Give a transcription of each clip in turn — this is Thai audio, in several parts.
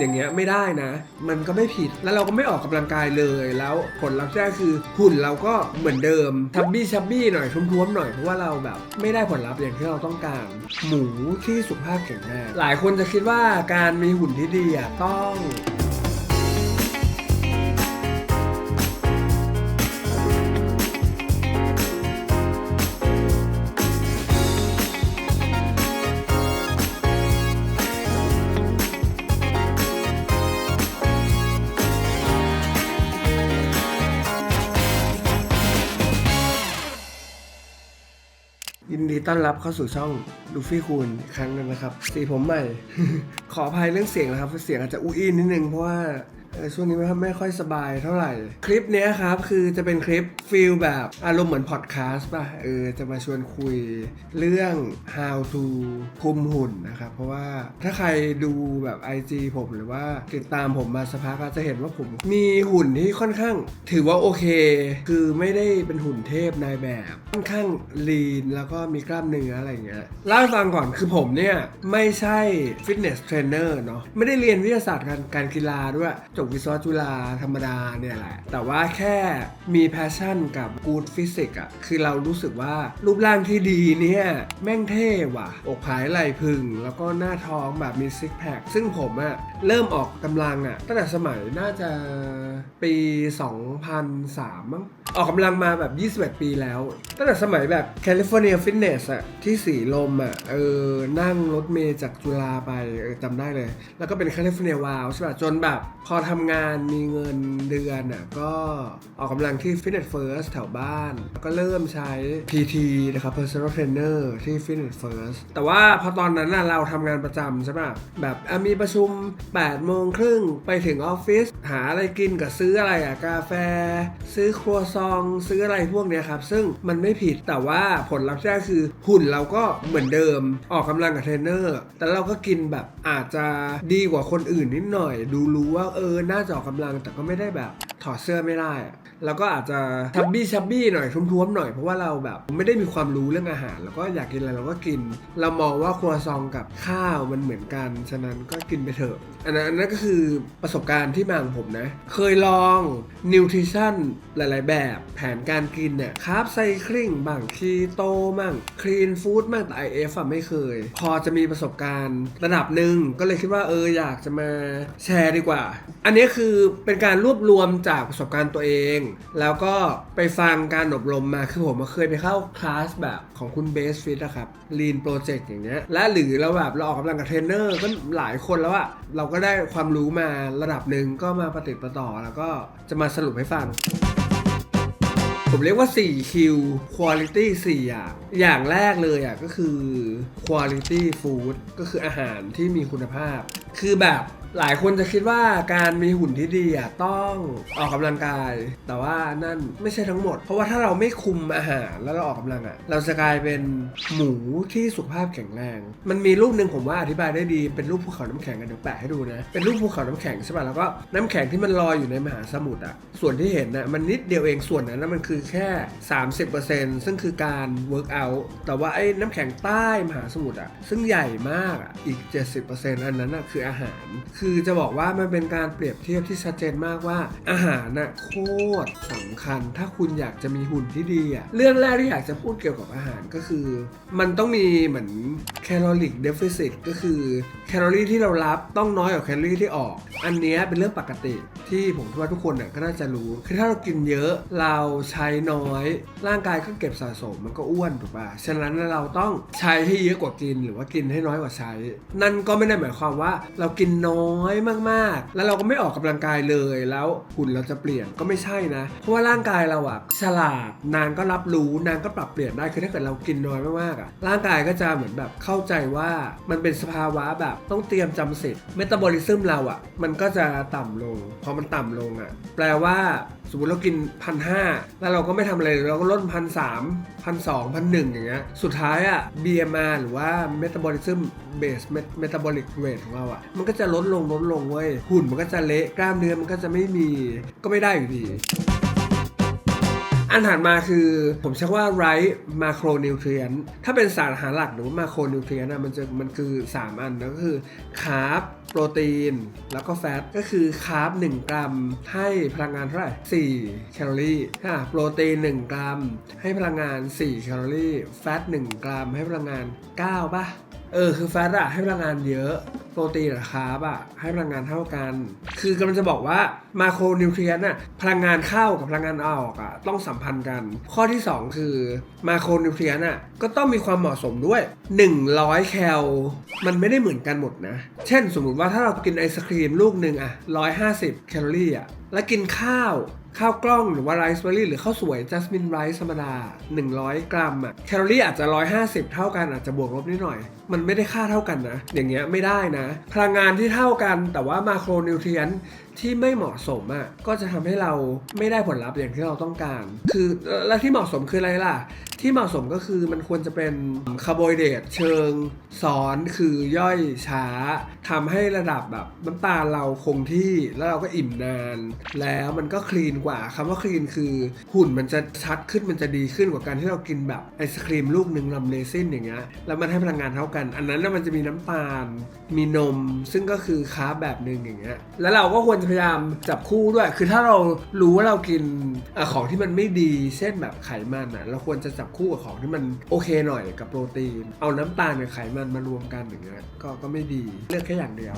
อย่างเงี้ยไม่ได้นะ มันก็ไม่ผิดแล้วเราก็ไม่ออกกำลังกายเลยแล้วผลลัพธ์แรกคือหุ่นเราก็เหมือนเดิมทับบี้ชับบี้หน่อยท้วมๆหน่อยเพราะว่าเราแบบไม่ได้ผลลัพธ์อย่างที่เราต้องการ หมูที่สุขภาพแข็งแรงหลายคนจะคิดว่าการมีหุ่นที่ดีอะต้อง ต้อนรับเข้าสู่ช่องลูฟี่คูณครั้งนึงนะครับ สีผมใหม่ ขออภัยเรื่องเสียงนะครับ เสียงอาจจะอู้อี้นิดนึงเพราะว่า ช่วงนี้ไม่ไม่ค่อยสบายเท่าไหร่ คลิปเนี้ยครับ คือจะเป็นคลิปฟิลแบบอารมณ์เหมือนพอดแคสต์ป่ะเออจะมาชวนคุยเรื่อง how to คุมหุ่นนะครับ เพราะว่าถ้าใครดูแบบ IG ผมหรือว่าติดตามผมมาสักพักจะเห็นว่าผมมีหุ่นที่ค่อนข้าง ถือว่าโอเค คือไม่ได้เป็นหุ่นเทพนายแบบ ค่อนข้างลีนแล้วก็มีกล้ามเนื้ออะไรอย่างเงี้ยเล่าฟังก่อนคือผมเนี่ยไม่ใช่ฟิตเนสเทรนเนอร์เนาะไม่ได้เรียนวิทยาศาสตร์การการกีฬาด้วยจบวิศวะจุฬาธรรมดาเนี่ยแหละ แต่ว่าแค่มีแพชชั่นกับกูดฟิสิกอะคือเรารู้สึกว่ารูปร่างที่ดีเนี่ย แม่งเท่ว่ะ อกผายไหล่พึง แล้วก็หน้าท้องแบบมีซิกแพคซึ่งผมอะเริ่มออกกำลังอะตั้งแต่สมัยน่าจะปี 2003 มั้งออกกำลังมาแบบ 21 ปีแล้ว ตั้งแต่สมัยแบบ California Fitness อะที่สีลมอะเออ นั่งรถเมย์จากจุฬาไป เออจำได้เลย แล้วก็เป็น California Wow ใช่ป่ะ จนแบบพอทำงานมีเงินเดือนอะก็ออกกำลังที่ Fitness First แถวบ้านแล้วก็เริ่มใช้ PT นะครับ Personal Trainer ที่ Fitness First แต่ว่าพอตอนนั้นน่ะเราทำงานประจำใช่ป่ะแบบมีประชุม8โมงครึ่งไปถึงออฟฟิศหาอะไรกินกับซื้ออะไรอะกาแฟ ซื้อครัวซอง ซื้ออะไรพวกเนี้ยครับ ซึ่งมันไม่ผิดแต่ว่าผลลัพธ์ที่ได้คือหุ่นเราก็เหมือนเดิมออกกำลังกับเทรนเนอร์แต่เราก็กินแบบอาจจะดีกว่าคนอื่นนิดหน่อย ดูรู้ว่าเออน่าจะออกกำลังแต่ก็ไม่ได้แบบถอดเสื้อไม่ได้แล้วก็อาจจะทับบี้ชับบี้หน่อยท้มๆหน่อยเพราะว่าเราแบบไม่ได้มีความรู้เรื่องอาหาร แล้วก็อยากกินอะไรเราก็กิน เรามองว่าครัวซองกับข้าวมันเหมือนกัน ฉะนั้นก็กินไปเถอะ อันนั้นอันนั้นก็คือประสบการณ์ที่มาของผมนะ เคยลองนิวทริชั่นหลาย ๆ แบบแผนการกินเนี่ยคาร์บไซคลิงบ้างคีโตมั่งคลีนฟู้ดมั่งแต่ IF อะไม่เคย พอจะมีประสบการณ์ระดับหนึ่งก็เลยคิดว่าเอออยากจะมาแชร์ดีกว่า อันนี้คือเป็นการรวบรวมจากประสบการณ์ตัวเอง แล้วก็ไปฟังการอบรมมาคือผมเคยไปเข้าคลาสแบบของคุณเบสฟิตอะครับ Lean Project อย่างเงี้ยและหรือเราแบบเราออกกำลังกับเทรนเนอร์ก็หลายคนแล้วอะเราก็ได้ความรู้มาระดับหนึ่งก็มาปฏิดประต่อแล้วก็จะมาสรุปให้ฟังผมเรียกว่า 4 Q Quality 4 อย่าง อย่างแรกเลยอะก็คือ Quality Food ก็คืออาหารที่มีคุณภาพ คือแบบ หลายคนจะคิดว่าการมีหุ่นที่ดีอะต้องออกกำลังกาย แต่ว่านั่นไม่ใช่ทั้งหมด เพราะว่าถ้าเราไม่คุมอาหารแล้วเราออกกำลังอะ เราจะกลายเป็นหมูที่สุขภาพแข็งแรง มันมีรูปหนึ่งผมว่าอธิบายได้ดีเป็นรูปภูเขาน้ำแข็งกันเดี๋ยวแปะให้ดูนะเป็นรูปภูเขาน้ำแข็งใช่ป่ะแล้วก็น้ำแข็งที่มันลอยอยู่ในมหาสมุทรอะส่วนที่เห็นน่ะมันนิดเดียวเองส่วนนั้นนะมันคือแค่ 30%ซึ่งคือการ work out แต่ว่าไอ้น้ำแข็งใต้มหาสมุทรอะซึ่งใหญ่มากอะอีก 70%อันนั้นอะคืออาหารคือจะบอกว่ามันเป็นการเปรียบเทียบที่ชัดเจนมากว่า อาหารน่ะโคตรสำคัญ ถ้าคุณอยากจะมีหุ่นที่ดีอะเรื่องแรกที่อยากจะพูดเกี่ยวกับอาหารก็คือ มันต้องมีเหมือนแคลอริกเดฟ i ซิตก็คือแคลอรี่ที่เรารับต้องน้อยกว่าแคลอรี่ที่ออก อันนี้เป็นเรื่องปกติที่ผมคิดว่าทุกคนน่ะก็น่าจะรู้ คือถ้าเรากินเยอะเราใช้น้อย ร่างกายก็เก็บสะสมมันก็อ้วนถูกป่ะฉะนั้นเราต้องใช้ให้เยอะกว่ากินหรือว่ากินให้น้อยกว่าใช้ นั่นก็ไม่ได้หมายความว่าเรากินน้อย้อยมากๆ แล้วเราก็ไม่ออกกำลังกายเลยแล้วหุ่นเราจะเปลี่ยนก็ไม่ใช่นะ เพราะว่าร่างกายเราอะฉลาดนางก็รับรู้นางก็ปรับเปลี่ยนได้คือถ้าเกิดเรากินน้อยมากๆอะร่างกายก็จะเหมือนแบบเข้าใจว่ามันเป็นสภาวะแบบต้องเตรียมจำสิทธิ์เมตาบอลิซึมเราอะมันก็จะต่ำลงพอมันต่ำลงอะแปลว่า สมมติเรากินพันห้าแล้วเราก็ไม่ทำอะไรเราก็ลดพันสามพันสองพันหนึ่งอย่างเงี้ยสุดท้ายอะ BMR หรือว่า Metabolism Base metabolic Rate ของเราอะมันก็จะลดลงลดลงเว้ยหุ่นมันก็จะเละกล้ามเนื้อมันก็จะไม่มีก็ไม่ได้อยู่ดีอันถัดมาคือผมใช้ว่าไรมาโครนิวเทรียนถ้าเป็นสารอาหารหลักหรือว่ามาโครนิวเทรียนะมันจะมันคือ 3 อันนะก็คือคาร์บ โปรตีน แล้วก็แฟต ก็คือคาร์บ1กรัม ให้พลังงานเท่าไหร่ 4 แคลอรี่อะโปรตีน 1 กรัม ให้พลังงาน 4 แคลอรี่ แฟต 1 กรัม ให้พลังงาน 9ป่ะ เออคือแฟตอะให้พลังงานเยอะโปรตีนอคาร์บอะให้พลังงานเท่ากัน คือกำลังจะบอกว่ามาโครนิวเทรียนอะพลังงานเข้ากับพลังงานออกอะต้องสัมพันธ์กัน ข้อที่ 2 คือมาโครนิวเทรียนอะก็ต้องมีความเหมาะสมด้วย 100 แคลมันไม่ได้เหมือนกันหมดนะ เช่นสมมุติว่าถ้าเรากินไอศครีมลูกหนึ่งอะ150 แคลอรี่อะแล้วกินข้าว ข้าวกล้องหรือว่าไรซ์เบอร์รี่หรือข้าวสวยจัสมินไรซ์ธรรมดา 100 กรัมอะแคลอรี่อาจจะ 150 เท่ากันอาจจะบวกลบนิดหน่อย มันไม่ได้ค่าเท่ากันนะ อย่างเงี้ยไม่ได้นะ พลังงานที่เท่ากันแต่ว่ามาโครนิวเทรียน ที่ไม่เหมาะสมอะก็จะทำให้เราไม่ได้ผลลัพธ์อย่างที่เราต้องการ คือและที่เหมาะสมคืออะไรล่ะ ที่เหมาะสมก็คือมันควรจะเป็นคาร์โบไฮเดรตเชิงซ้อนคือย่อยช้าทำให้ระดับแบบน้ำตาลเราคงที่แล้วเราก็อิ่มนาน แล้วมันก็คลีนกว่าคำว่าคลีนคือหุ่นมันจะชัดขึ้นมันจะดีขึ้นกว่าการที่เรากินแบบไอศครีมลูกหนึ่งลำเลซินอย่างเงี้ยแล้วมันให้พลังงานเท่ากัน อันนั้นน่ะมันจะมีน้ำตาลมีนม ซึ่งก็คือคาร์บแบบหนึ่งอย่างเงี้ยแล้วเราก็ควรจะพยายามจับคู่ด้วย คือถ้าเรารู้ว่าเรากินอของที่มันไม่ดีเช่นแบบไขมันอะเราควรจะจับคู่กับของที่มันโอเคหน่อยกับโปรตีน เอาน้ำตาลกับไขมันมารวมกันอย่างเงี้ยก็ก็ไม่ดีเลือกแค่อย่างเดียว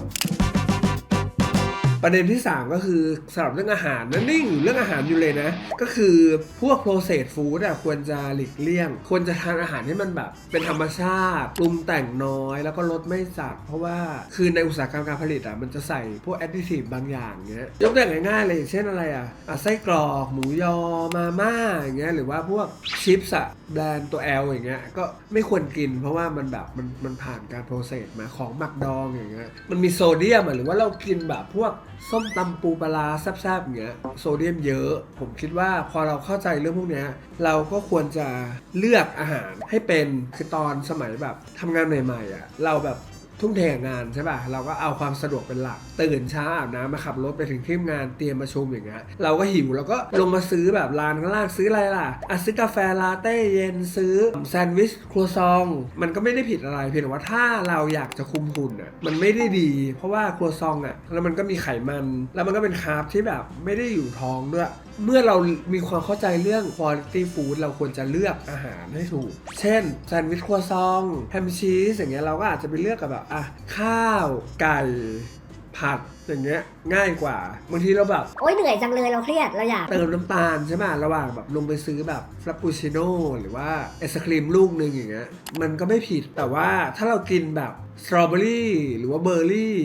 ประเด็นที่ 3 ก็คือสำหรับเรื่องอาหารนั่นนิ่งอยู่เรื่องอาหารอยู่เลยนะ ก็คือพวก processed food อะควรจะหลีกเลี่ยง ควรจะทานอาหารที่มันแบบ เป็นธรรมชาติปรุงแต่งน้อย แล้วก็ลดไม่จัดเพราะว่าคือในอุตสาหกรรมการผลิตอะมันจะใส่พวก additive บางอย่างเงี้ยยกตัวอย่างง่ายๆเลยเช่นอะไรอะอะไส้กรอกหมูยอมาม่าอย่างเงี้ยหรือว่าพวกชิปส์อะแบรนด์ตัว L อลอย่างเงี้ยก็ไม่ควรกิน เพราะว่ามันแบบมันมันผ่านการโปรเซสมาของหมักดองอย่างเงี้ยมันมีโซเดียมอะหรือว่าเรากินแบบพวกส้มตำปูปลาแซ่บๆอย่างเงี้ยโซเดียมเยอะ ผมคิดว่าพอเราเข้าใจเรื่องพวกเนี้ยเราก็ควรจะเลือกอาหารให้เป็นคือตอนสมัยแบบทำงานใหม่ๆอะเราแบบ ทุ่มเทงานใช่ป่ะเราก็เอาความสะดวกเป็นหลัก ตื่นเช้าอาบน้ำมาขับรถไปถึงที่ทำงานเตรียมประชุมอย่างเงี้ยเราก็หิวเราก็ลงมาซื้อแบบร้านข้างล่างซื้ออะไรล่ะอะซื้อกาแฟลาเต้เย็นซื้อแซนด์วิชครัวซอง มันก็ไม่ได้ผิดอะไรเพียงแต่ว่าถ้าเราอยากจะคุมหุ่นอะมันไม่ได้ดี เพราะว่าครัวซองอะแล้วมันก็มีไขมัน แล้วมันก็เป็นคาร์บที่แบบไม่ได้อยู่ท้องด้วย เมื่อเรามีความเข้าใจเรื่อง quality food เราควรจะเลือกอาหารให้ถูก เช่นแซนด์วิชครัวซองแฮมชีสอย่างเงี้ยเราก็อาจจะไปเลือกกับแบบอะข้าว ไก่ ผัดอย่างเงี้ยง่ายกว่าบางทีเราแบบ โอ๊ยเหนื่อยจังเลยเราเครียดเราอยาก เติมน้ำตาลใช่ไหมระหว่างแบบลงไปซื้อแบบฟรัปปูชิโน่หรือว่าไอศครีมลูกหนึ่งอย่างเงี้ยมันก็ไม่ผิดแต่ว่าถ้าเรากินแบบสตรอเบอรี่หรือว่าเบอร์รี่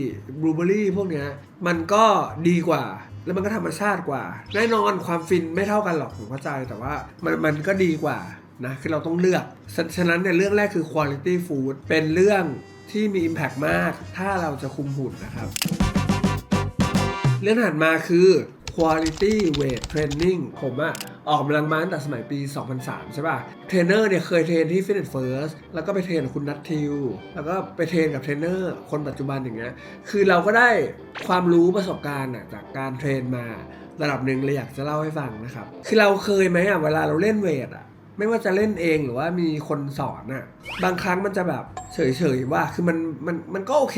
บลูเบอรี่พวกเนี้ยมันก็ดีกว่า แล้วมันก็ธรรมชาติกว่า แน่นอนความฟินไม่เท่ากันหรอกผมเข้าใจแต่ว่ามันมันก็ดีกว่านะคือเราต้องเลือก ฉะนั้นเนี่ยเรื่องแรกคือ quality food เป็นเรื่องที่มี impact มาก ถ้าเราจะคุมหุ่นนะครับ เรื่องถัดมาคือ quality weight training ผมอะออกกำลังมาตั้งแต่สมัยปี 2003 ใช่ป่ะ เทรนเนอร์เนี่ยเคยเทรนที่ Fitness First แล้วก็ไปเทรนกับคุณนัททิว แล้วก็ไปเทรนกับเทรนเนอร์คนปัจจุบันอย่างเงี้ย คือเราก็ได้ความรู้ประสบการณ์อะจากการเทรนมาระดับหนึ่งเลยอยากจะเล่าให้ฟังนะครับ คือเราเคยไหมอะเวลาเราเล่นเวทอะ ไม่ว่าจะเล่นเองหรือว่ามีคนสอนอะบางครั้งมันจะแบบเฉยๆว่าคือมันมันมันก็โอเค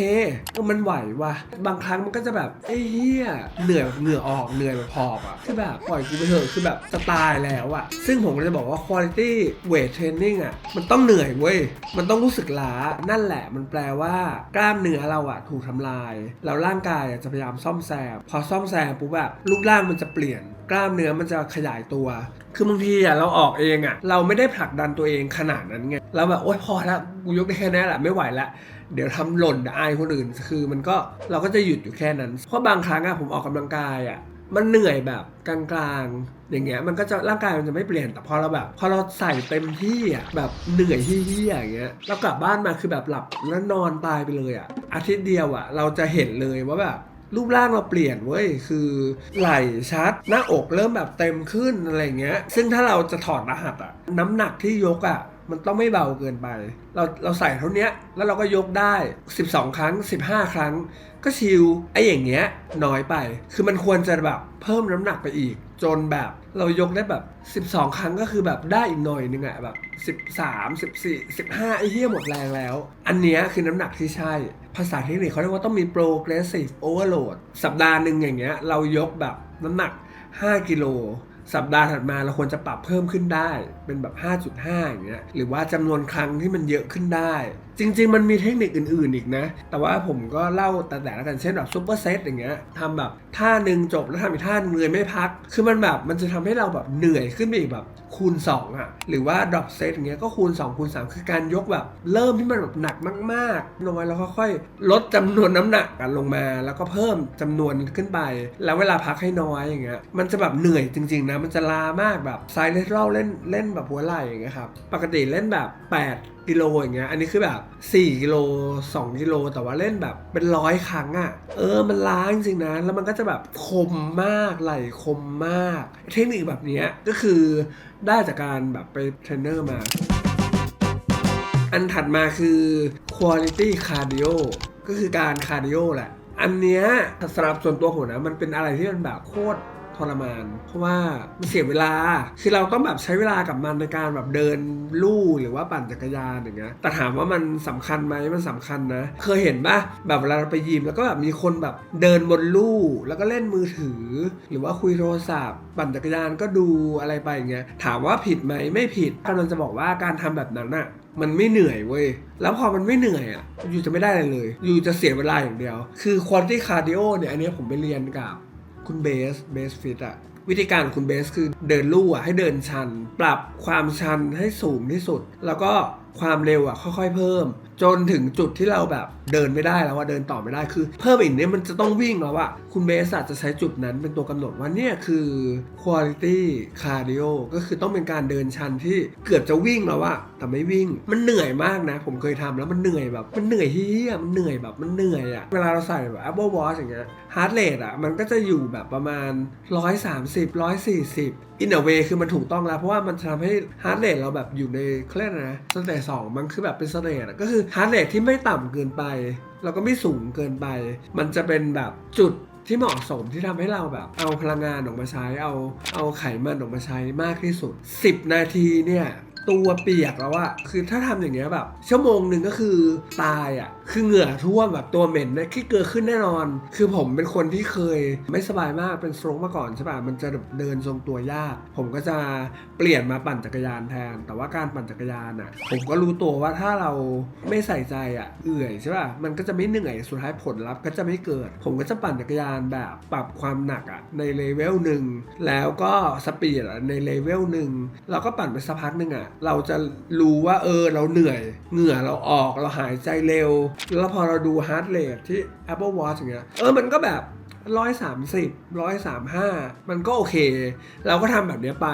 ก็มันไหวว่ะบางครั้งมันก็จะแบบไอ้เฮียเหนื่อยเหงื่อออกเหนื่อยแบบหอบอะคือแบบปล่อยกูไปเถอะคือแบบจะตายแล้วอะซึ่งผมก็จะบอกว่า quality weight training อะมันต้องเหนื่อยเว้ยมันต้องรู้สึกล้านั่นแหละมันแปลว่ากล้ามเนื้อเราอะถูกทำลาย แล้วร่างกายจะพยายามซ่อมแซมพอซ่อมแซมปุ๊บแบบรูปร่างมันจะเปลี่ยน กล้ามเนื้อมันจะขยายตัว คือบางทีอะเราออกเองอะ เราไม่ได้ผลักดันตัวเองขนาดนั้นไง เราแบบโอ๊ยพอล้วกูยกได้แค่นี้แหละไม่ไหวละ เดี๋ยวทำหล่นอายคนอื่น คือมันก็เราก็จะหยุดอยู่แค่นั้น เพราะบางครั้งอะผมออกกำลังกายอะมันเหนื่อยแบบกลางๆ อย่างเงี้ยมันก็จะร่างกายมันจะไม่เปลี่ยนแต่พอเราแบบ พอเราใส่เต็มที่อะแบบเหนื่อยที่ที่อย่างเงี้ยเรากลับบ้านมาคือแบบหลับแล้วนอนตายไปเลยอะอาทิตย์เดียวอะเราจะเห็นเลยว่าแบบ รูปร่างเราเปลี่ยนเว้ยคือไหล่ชัด หน้าอกเริ่มแบบเต็มขึ้นอะไรเงี้ย ซึ่งถ้าเราจะถอดรหัสอะน้ำหนักที่ยกอะมันต้องไม่เบาเกินไป เราเราใส่เท่านี้แล้วเราก็ยกได้ 12 ครั้ง 15 ครั้ง ก็ชิลไอ้อย่างเงี้ยน้อยไป คือมันควรจะแบบเพิ่มน้ำหนักไปอีก จนแบบเรายกได้แบบ 12 ครั้งก็คือแบบได้อีกหน่อยนึงอะแบบ 13 14 15ไอ้เหี้ยหมดแรงแล้ว อันเนี้ยคือน้ำหนักที่ใช่ ภาษาเทคนิคเขาเรียกว่าต้องมี progressive overload สัปดาห์หนึ่งอย่างเงี้ย เรายกแบบน้ำหนัก 5 กิโล สัปดาห์ถัดมาเราควรจะปรับเพิ่มขึ้นได้ เป็นแบบ 5.5 อย่างเงี้ย หรือว่าจำนวนครั้งที่มันเยอะขึ้นได้ จริง ๆ มันมีเทคนิคอื่น ๆ อีกนะ แต่ว่าผมก็เล่าแต่แต่ละกันเช่นแบบซูเปอร์เซตอย่างเงี้ยทำแบบท่าหนึ่งจบแล้วทำอีกท่าหนึงเลยไม่พัก คือมันแบบมันจะทำให้เราแบบเหนื่อยขึ้นไปอีกแบบคูณ 2อะหรือว่า drop set อย่างเงี้ยก็คูณ 2 คูณ 3 คือการยกแบบ เริ่มที่มันแบบหนักมากๆน้อยแล้วค่อยๆลดจำนวนน้ำหนักกันลงมา แล้วก็เพิ่มจำนวนขึ้นไป แล้วเวลาพักให้น้อยอย่างเงี้ยมันจะแบบเหนื่อยจริง ๆ นะมันจะลามากแบบไซเลสเราเล่นเล่นแบบหัวไหล่อย่างเงี้ยครับปกติเล่นแบบ 8 กิโลอย่างเงี้ย อันนี้คือแบบ 4 กิโล 2 กิโล แต่ว่าเล่นแบบเป็นร้อยครั้งอะ่ะ เออ มันล้าจริงๆนะ แล้วมันก็จะแบบคมมาก ไหลคมมาก เทคนิคแบบเนี้ยก็คือได้จากการแบบไปเทรนเนอร์มา อันถัดมาคือ quality cardio ก็คือการคาร์ดิโอแหละ อันเนี้ยสำหรับส่วนตัวผมนะ มันเป็นอะไรที่มันแบบโคตร ทรมาน เพราะว่ามันเสียเวลา คือเราต้องแบบใช้เวลากับมันในการแบบเดินลู่หรือว่าปั่นจักรยานอย่างเงี้ยแต่ถามว่ามันสำคัญไหมมันสำคัญนะ เคยเห็นปะแบบเวลาเราไปยิมแล้วก็แบบมีคนแบบเดินบนลู่แล้วก็เล่นมือถือ หรือว่าคุยโทรศัพท์ ปั่นจักรยานก็ดูอะไรไปอย่างเงี้ยถามว่าผิดไหมไม่ผิดกำลังจะบอกว่าการทำแบบนั้นอะมันไม่เหนื่อยเว้ย แล้วพอมันไม่เหนื่อยอะ อยู่จะไม่ได้อะไรเลย อยู่จะเสียเวลาอย่างเดียว คือ quality cardio เนี่ย อันนี้ผมไปเรียนกับ คุณเบสเบสฟิตอะวิธีการของคุณเบสคือเดินลู่อะให้เดินชัน ปรับความชันให้สูงที่สุด แล้วก็ความเร็วอะค่อยๆเพิ่ม จนถึงจุดที่เราแบบเดินไม่ได้แล้วว่าเดินต่อไม่ได้คือ เพิ่มอีกเนี่ยมันจะต้องวิ่งแล้วอะคุณเบสอาจจะใช้จุดนั้นเป็นตัวกำหนดว่าเนี่ยคือ quality cardio ก็คือต้องเป็นการเดินชันที่เกือบจะวิ่งแล้วอะแต่ไม่วิ่งมันเหนื่อยมากนะ ผมเคยทำแล้วมันเหนื่อยแบบ มันเหนื่อยเฮียมันเหนื่อยแบบมันเหนื่อยอะเวลาเราใส่แบบ Apple Watch อย่างเงี้ย heart rate อะมันก็จะอยู่แบบประมาณ 130 140 in a way คือมันถูกต้องแล้ว เพราะว่ามันจะทำให้ heart rate เราแบบอยู่ในเครียกอะไรนะสเตจสองมันคือแบบเป็นสเตจอะก็คือ heart rate ที่ไม่ต่ำเกินไป แล้วก็ไม่สูงเกินไป มันจะเป็นแบบจุดที่เหมาะสมที่ทำให้เราแบบ เอาพลังงานออกมาใช้เอาเอาไขมันออกมาใช้มากที่สุด 10 นาทีเนี่ย ตัวเปียกแล้วอะคือถ้าทำอย่างเงี้ยแบบ ชั่วโมงหนึ่งก็คือตายอะ คือเหงื่อท่วมแบบตัวเหม็นนี่ยขี้เกลือขึ้นแน่นอน คือผมเป็นคนที่เคยไม่สบายมากเป็นสโตรกมาก่อนใช่ป่ะมันจะเดินทรงตัวยาก ผมก็จะเปลี่ยนมาปั่นจักรยานแทน แต่ว่าการปั่นจักรยานอะผมก็รู้ตัวว่าถ้าเราไม่ใส่ใจอะเอื่อยใช่ป่ะมันก็จะไม่เหนื่อยสุดท้ายผลลัพธ์ก็จะไม่เกิด ผมก็จะปั่นจักรยานแบบปรับความหนักอะในเลเวลหนึ่งแล้วก็สปีดอะในเลเวลหนึ่งเราก็ปั่นไปสักพักหนึ่งอะเราจะรู้ว่าเออเราเหนื่อย เหงื่อเราออกเราหายใจเร็วแล้วพอเราดูฮาร์ดเรทที่ Apple Watch อย่างเงี้ยเออมันก็แบบร้อยสามสิบร้อยสามห้ามันก็โอเค เราก็ทำแบบเนี้ยไป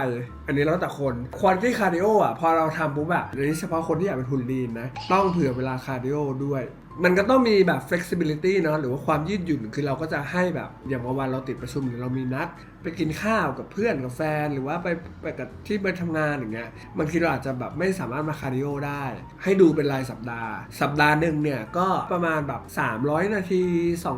อันนี้แล้วแต่คนควอนตี้คาร์ดิโออะ พอเราทำปุ๊บอะอันนี้เฉพาะคนที่อยากเป็นหุ่นลีนนะ ต้องเผื่อเวลาคาร์ดิโอด้วย มันก็ต้องมีแบบ flexibility เนอะหรือว่าความยืดหยุ่นคือเราก็จะให้แบบอย่างบางวันเราติดประชุมหรือเรามีนัด ไปกินข้าวกับเพื่อนกับแฟน หรือว่าไปไปกับที่ไปทำงานอย่างเงี้ยบางทีเราอาจจะแบบไม่สามารถมาคาร์ดิโอได้ ให้ดูเป็นรายสัปดาห์ สัปดาห์หนึ่งเนี่ยก็ประมาณแบบ 300 นาที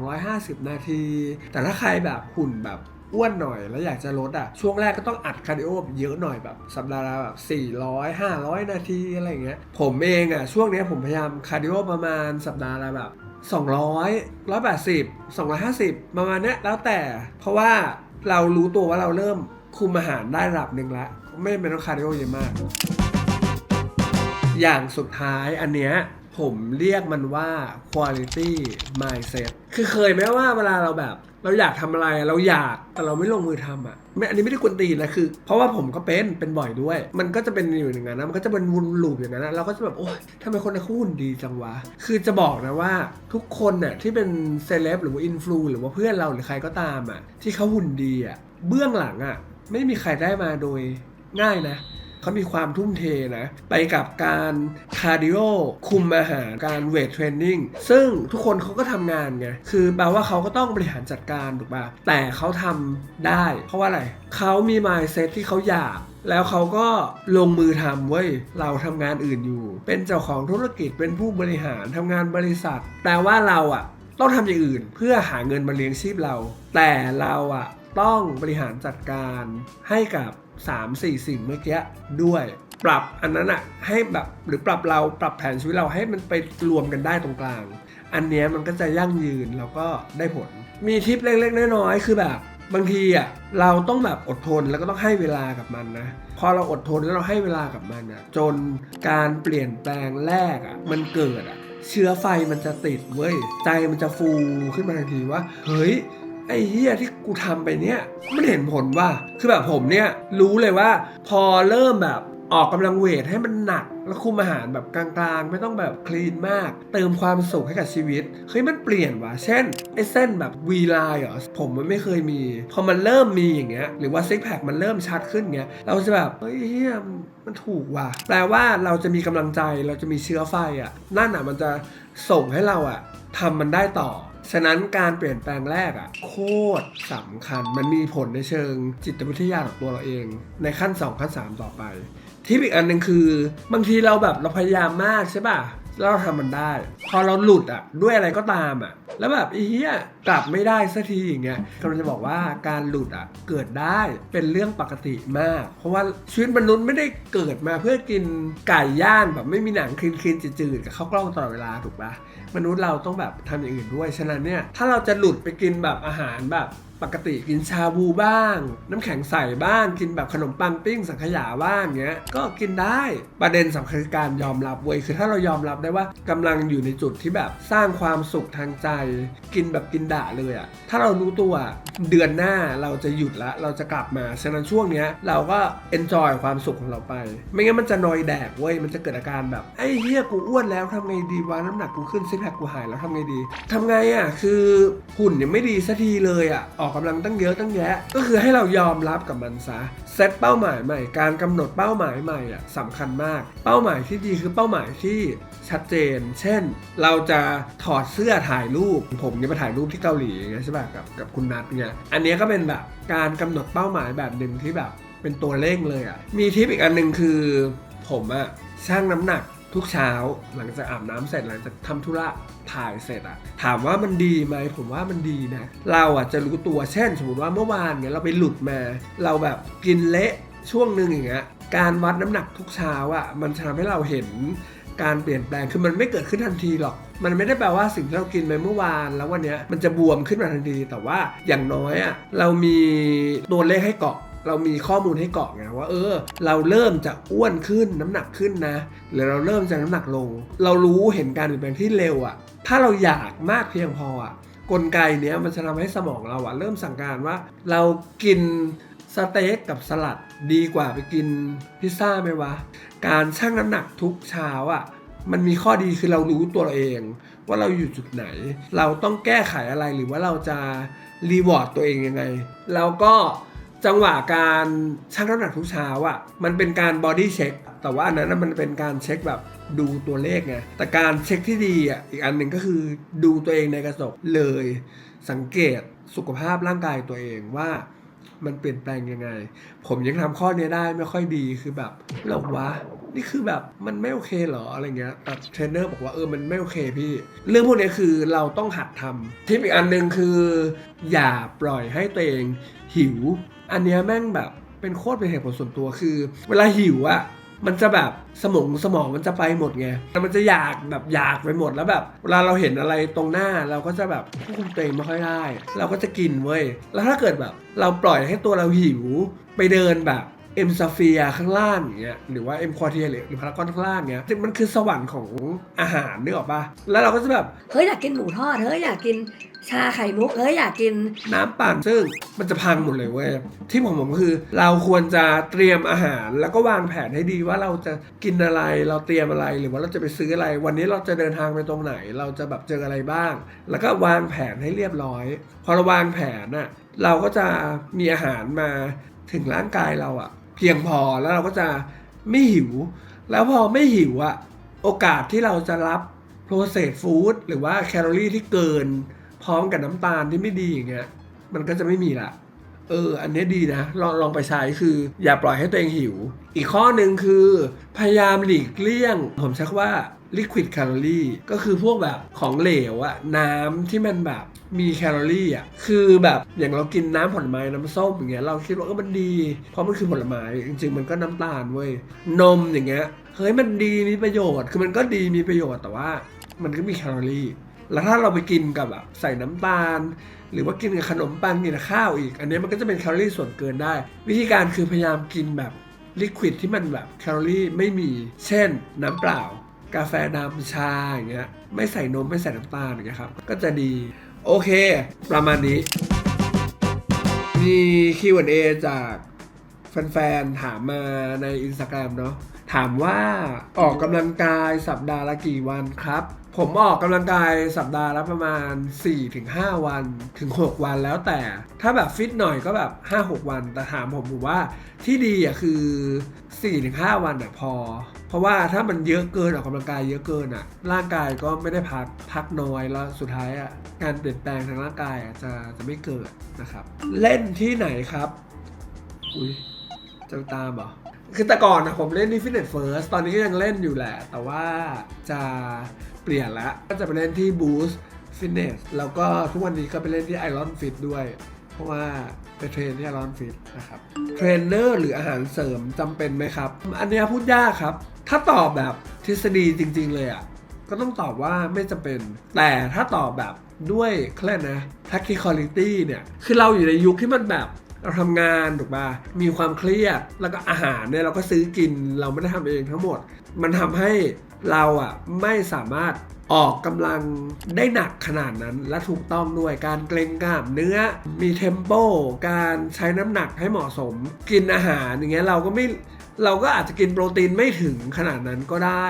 250 นาที แต่ถ้าใครแบบหุ่นแบบ อ้วนหน่อยแล้วอยากจะลดอะช่วงแรกก็ต้องอัดคาร์ดิโอเยอะหน่อยแบบสัปดาห์ละแบบ400 500 นาทีอะไรอย่างเงี้ยผมเองอะช่วงนี้ผมพยายามคาร์ดิโอประมาณสัปดาห์ละแบบ200 180 250 ประมาณเนี้ยแล้วแต่ เพราะว่าเรารู้ตัวว่าเราเริ่มคุมอาหารได้ระดับหนึ่งแล้วไม่เป็นต้องคาร์ดิโอเยอะมาก อย่างสุดท้ายอันเนี้ยผมเรียกมันว่า quality mindset คือเคยไหมว่าเวลาเราแบบ เราอยากทำอะไรเราอยากแต่เราไม่ลงมือทำอะไม่อันนี้ไม่ได้กวนตีนนะคือ เพราะว่าผมก็เป็นเป็นบ่อยด้วย มันก็จะเป็นอยู่อย่างนั้นนะมันก็จะเป็นวนลูปอย่างนั้นนะเราก็จะแบบโอ๊ยทำไมคนนั้นเขาหุ่นดีจังวะคือจะบอกนะว่าทุกคนเนี่ยที่เป็นเซเลบหรือว่าอินฟลูหรือว่าเพื่อนเราหรือใครก็ตามอะที่เขาหุ่นดีอะเบื้องหลังอะไม่มีใครได้มาโดยง่ายนะ เขามีความทุ่มเทนะ ไปกับการคาร์ดิโอคุมอาหารการเวทเทรนนิ่งซึ่งทุกคนเขาก็ทำงานไง คือแปลว่าเขาก็ต้องบริหารจัดการถูกป่ะแต่เขาทำได้เพราะว่าอะไรเขามี mindset ที่เขาอยากแล้วเขาก็ลงมือทำเว้ย เราทำงานอื่นอยู่ เป็นเจ้าของธุรกิจ เป็นผู้บริหารทำงานบริษัท แต่ว่าเราอะต้องทำอย่างอื่นเพื่อหาเงินมาเลี้ยงชีพเรา แต่เราอะต้องบริหารจัดการให้กับ 3-4 สิ่งเมื่อกี้ด้วย ปรับอันนั้นอะให้แบบหรือปรับเราปรับแผนชีวิตเราให้มันไปรวมกันได้ตรงกลาง อันเนี้ยมันก็จะยั่งยืนแล้วก็ได้ผล มีทิปเล็กๆน้อยๆคือแบบบางทีอะเราต้องแบบอดทนแล้วก็ต้องให้เวลากับมันนะ พอเราอดทนแล้วเราให้เวลากับมันอะจนการเปลี่ยนแปลงแรกอะมันเกิดอะเชื้อไฟมันจะติดเว้ยใจมันจะฟูขึ้นมาทันทีว่า เฮ้ย ไอ้เฮียที่กูทำไปเนี่ยมันเห็นผลว่าคือแบบผมเนี่ยรู้เลยว่า พอเริ่มแบบออกกำลังเวทให้มันหนัก แล้วคุมอาหารแบบกลางๆ ไม่ต้องแบบคลีนมาก เติมความสุขให้กับชีวิตเฮ้ยมันเปลี่ยนว่ะเช่นไอ้เส้นแบบวีไลน์เหรอผมมันไม่เคยมี พอมันเริ่มมีอย่างเงี้ยหรือว่าซิกแพคมันเริ่มชัดขึ้นเงี้ยเราจะแบบเฮ้ยเฮียมันมันถูกว่ะแปลว่าเราจะมีกำลังใจเราจะมีเชื้อไฟอะนั่นอะมันจะส่งให้เราอะทำมันได้ต่อ ฉะนั้นการเปลี่ยนแปลงแรกอะโคตรสำคัญ มันมีผลในเชิงจิตวิทยาของตัวเราเอง ในขั้น 2 ขั้น 3 ต่อไปที่อีกอันหนึ่งคือบางทีเราแบบเราพยายามมากใช่ป่ะเราทำมันได้ พอเราหลุดอะด้วยอะไรก็ตามอะแล้วแบบอ้เหี้ยกลับไม่ได้สักทีอย่างเงี้ยกำลังจะบอกว่าการหลุดอะเกิดได้เป็นเรื่องปกติมาก เพราะว่าชีวิตมนุษย์ไม่ได้เกิดมาเพื่อกินไก่ย่างแบบไม่มีหนังคลีนๆจืดๆกับข้าวกล้องตลอดเวลาถูกปะ มนุษย์เราต้องแบบทำอย่างอื่นด้วย ฉะนั้นเนี่ย ถ้าเราจะหลุดไปกินแบบอาหารแบบ ปกติกินชาบูบ้าง น้ำแข็งใส่บ้าง กินแบบขนมปังปิ้งสังขยาบ้างเงี้ย ก็กินได้ประเด็นสำคัญคือการยอมรับเว้ยคือถ้าเรายอมรับได้ว่ากำลังอยู่ในจุดที่แบบสร้างความสุขทางใจ กินแบบกินด่าเลยอะถ้าเรารู้ตัวเดือนหน้าเราจะหยุดละเราจะกลับมาฉะนั้นช่วงเนี้ยเราก็ enjoy ความสุขของเราไป ไม่งั้นมันจะนอยแดกเว้ยมันจะเกิดอาการแบบไอ้เหี้ยกูอ้วนแล้วทำไงดีวะน้ำหนักกูขึ้นซิกแพคกูหายแล้วทำไงดีทำไงอะคือหุ่นยังไม่ดีสักทีเลยอะออกกำลังตั้งเยอะตั้งแยะ ก็คือให้เรายอมรับกับมันซะเซตเป้าหมายใหม่ การกำหนดเป้าหมายใหม่อะสำคัญมาก เป้าหมายที่ดีคือเป้าหมายที่ชัดเจน เช่น เราจะถอดเสื้อถ่ายรูป ผมเนี่ยไปถ่ายรูปที่เกาหลีอย่างเงี้ยใช่ป่ะกับกับคุณนัทเนี่ยอันเนี้ยก็เป็นแบบการกำหนดเป้าหมายแบบหนึ่งที่แบบเป็นตัวเลขเลยอะมีทิปอีกอันหนึ่งคือผมอะ่ะชั่งน้ำหนัก ทุกเช้าหลังจากอาบน้ำเสร็จหลังจากทำธุระถ่ายเสร็จอะถามว่ามันดีไหมผมว่ามันดีนะ เราอะจะรู้ตัวเช่น สมมติว่าเมื่อวานเนี่ยเราไปหลุดมา เราแบบกินเละช่วงหนึ่งอย่างเงี้ยการวัดน้ำหนักทุกเช้าอะมันทำให้เราเห็นการเปลี่ยนแปลงคือมันไม่เกิดขึ้นทันทีหรอก มันไม่ได้แปลว่าสิ่งที่เรากินไปเมื่อวาน แล้ววันนี้มันจะบวมขึ้นมาทันทีแต่ว่าอย่างน้อยอะเรามีตัวเลขให้เกาะ เรามีข้อมูลให้เกาะไงว่า เออ เราเริ่มจะอ้วนขึ้นน้ำหนักขึ้นนะหรือเราเริ่มจะน้ำหนักลง เรารู้เห็นการเปลี่ยนแปลงที่เร็วอะ่ะ ถ้าเราอยากมากเพียงพออะ่ะกลไกเนี้ยมันจะทำให้สมองเราอะ่ะเริ่มสั่งการว่า เรากินสเต็กกับสลัดดีกว่าไปกินพิซซ่าไหมวะ การชั่งน้ำหนักทุกเช้าอะมันมีข้อดีคือเรารู้ตัวเราเอง ว่าเราอยู่จุดไหน เราต้องแก้ไขอะไรหรือว่าเราจะรีวอร์ดตัวเองยังไง แล้วก็ จังหวะการชั่งน้ำหนักทุกเช้าอะ่ะมันเป็นการบอดี้เช็คแต่ว่าอันนั้นมันเป็นการเช็คแบบดูตัวเลขไงแต่การเช็คที่ดีอะอีกอันหนึ่งก็คือดูตัวเองในกระจกเลย สังเกตสุขภาพร่างกายตัวเองว่ามันเปลี่ยนแปลงยังไง ผมยังทำข้อเนี้ยได้ไม่ค่อยดีคือแบบหรอวะนี่คือแบบมันไม่โอเคเหรออะไรเงี้ยแต่เทรนเนอร์บอกว่าเออมันไม่โอเคพี่ เรื่องพวกนี้คือเราต้องหัดทำทิปอีกอันหนึ่งคือ อย่าปล่อยให้ตัวเองหิว อันเนี้ยแม่งแบบเป็นโคตรเป็นเหตุผลส่วนตัวคือ เวลาหิวอะมันจะแบบสมองสมองมันจะไปหมดไงแต่มันจะอยากแบบอยากไปหมดแล้วแบบ เวลาเราเห็นอะไรตรงหน้าเราก็จะแบบควบคุมตัวเองไม่ค่อยได้ เราก็จะกินเว้ย แล้วถ้าเกิดแบบ เราปล่อยให้ตัวเราหิว ไปเดินแบบเอ็มซาเฟียข้างล่างอย่างเงี้ยหรือว่าเอ็มควอเทียหรือพารากอนข้างล่างเงี้ยมันคือสวรรค์ของอาหารนึกออกปะแล้วเราก็จะแบบ เฮ้ยอยากกินหมูทอด เฮ้ยอยากกินชาไข่มุกเฮ้ยอยากกิน น้ำปั่นซึ่งมันจะพังหมดเลยเว้ยที่ผมผมคือ เราควรจะเตรียมอาหาร แล้วก็วางแผนให้ดีว่าเราจะกินอะไรเราเตรียมอะไรหรือว่าเราจะไปซื้ออะไร วันนี้เราจะเดินทางไปตรงไหน เราจะแบบเจออะไรบ้าง แล้วก็วางแผนให้เรียบร้อย พอเราวางแผนน่ะเราก็จะมีอาหารมาถึงร่างกายเราอะเพียงพอแล้วเราก็จะไม่หิว แล้วพอไม่หิวอะโอกาสที่เราจะรับ processed food หรือว่าแคลอรี่ที่เกิน ร้อมกับน้ำตาลที่ไม่ดีอย่างเงี้ยมันก็จะไม่มีละเออ อันนี้ดีนะ ลองลองไปใช้คือ อย่าปล่อยให้ตัวเองหิว อีกข้อหนึ่งคือ พยายามหลีกเลี่ยง ผมใช้คว่าลิควิดแคลอรี่ก็คือพวกแบบของเหลวอะน้ำที่มันแบบมีแคลอรี่อะคือแบบอย่างเรากินน้ำผลไม้น้ำส้มอย่างเงี้ยเราคิดว่าเออมันดี เพราะมันคือผลไม้จริง ๆ มันก็น้ำตาลเว้ยนมอย่างเงี้ยเฮ้ยมันดีมีประโยชน์ คือมันก็ดีมีประโยชน์แต่ว่า มันก็มีแคลอรี่ แล้วถ้าเราไปกินกับแบบใส่น้ำตาล หรือว่ากินกับขนมปังกินกับข้าวอีก อันนี้มันก็จะเป็นแคลอรี่ส่วนเกินได้ วิธีการคือพยายามกินแบบลิควิดที่มันแบบแคลอรี่ไม่มี เช่น น้ำเปล่า กาแฟดำชาอย่างเงี้ย ไม่ใส่นมไม่ใส่น้ำตาลอย่างเงี้ยครับ ก็จะดี โอเค ประมาณนี้ มี Q&A จากแฟนๆ ถามมาใน Instagram เนาะ ถามว่าออกกำลังกายสัปดาห์ละกี่วันครับ ผมออกกำลังกายสัปดาห์ละประมาณ 4-5 วันถึง 6 วันแล้วแต่ ถ้าแบบฟิตหน่อยก็แบบ 5-6 วัน แต่ถามผมผมว่าที่ดีอะคือ 4-5 วันอะพอ เพราะว่าถ้ามันเยอะเกินออกกำลังกายเยอะเกินอะ ร่างกายก็ไม่ได้พักพักน้อยแล้วสุดท้ายอะการเปลี่ยนแปลงทางร่างกายอะจะจะไม่เกิดนะครับ เล่นที่ไหนครับอุ้ยจะตามเหรอคือแต่ก่อนนะผมเล่นที่ฟิตเนสเฟิร์สตอนนี้ก็ยังเล่นอยู่แหละ แต่ว่าจะ เปลี่ยนแล้วก็จะไปเล่นที่บูสฟิตเนสแล้วก็ทุกวันนี้ก็ไปเล่นที่ไอรอนฟิตด้วย เพราะว่าไปเทรนที่ไอรอนฟิตนะครับ เทรนเนอร์หรืออาหารเสริมจำเป็นไหมครับ อันนี้พูดยากครับ ถ้าตอบแบบทฤษฎีจริง ๆ เลยอะก็ต้องตอบว่าไม่จำเป็น แต่ถ้าตอบแบบด้วยเครียกนะ practicality เนี่ย คือเราอยู่ในยุคที่มันแบบเราทำงานถูกป่ะ มีความเครียด แล้วก็อาหารเนี่ยเราก็ซื้อกิน เราไม่ได้ทำเองทั้งหมด มันทำให้ เราอะไม่สามารถออกกำลังได้หนักขนาดนั้นและถูกต้องด้วยการเกรงกล้ามเนื้อมีเทมโป การใช้น้ำหนักให้เหมาะสม กินอาหารอย่างเงี้ยเราก็ไม่เราก็อาจจะกินโปรตีนไม่ถึงขนาดนั้นก็ได้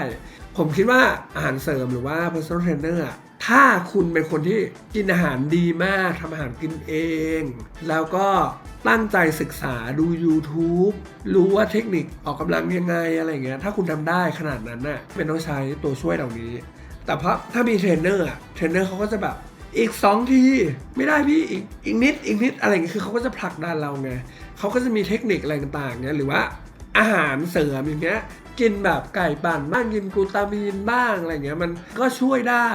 ผมคิดว่าอาหารเสริมหรือว่า personal trainer อะ ถ้าคุณเป็นคนที่กินอาหารดีมากทำอาหารกินเอง แล้วก็ตั้งใจศึกษาดู YouTube รู้ว่าเทคนิคออกกำลังยังไงอะไรเงี้ยถ้าคุณทำได้ขนาดนั้นน่ะไม่ต้องใช้ตัวช่วยเหล่านี้ แต่เพราะถ้ามีเทรนเนอร์อะเทรนเนอร์เขาก็จะแบบอีก 2 ทีไม่ได้พี่อีกอีกนิดอีกนิดอะไรเงี้ยคือเขาก็จะผลักดันเราไงเขาก็จะมีเทคนิคอะไรต่างๆเงี้ยหรือว่าอาหารเสริมอย่างเงี้ยกินแบบไก่ปั่นบ้างกินกลูตามีนบ้างอะไรเงี้ยมันก็ช่วยได้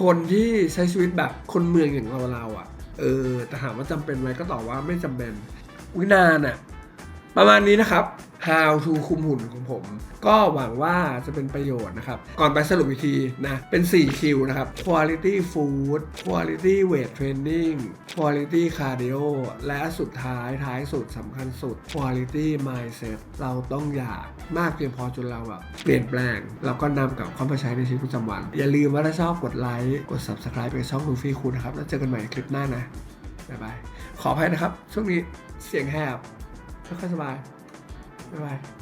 คนที่ใช้ชีวิตแบบคนเมืองอย่างเราเราอะ เออแต่ถามว่าจำเป็นไหมก็ตอบว่าไม่จำเป็นวินานอะ ประมาณนี้นะครับ how to คุมหุ่นของผม ก็หวังว่าจะเป็นประโยชน์นะครับ ก่อนไปสรุปอีกทีนะ เป็น 4 คิวนะครับ quality food quality weight training quality cardio และสุดท้ายท้ายสุดสำคัญสุด quality mindset เราต้องอยากมากเพียงพอจนเราแบบเปลี่ยนแปลงแล้วก็นำกับเข้ามาใช้ในชีวิตประจำวัน อย่าลืมว่าถ้าชอบกดไลค์กด subscribe ไปช่องลูฟี่คุณนะครับ แล้วเจอกันใหม่คลิปหน้านะบ๊ายบาย ขออภัยนะครับ ช่วงนี้เสียงแหบไม่ค่อยสบาย Right.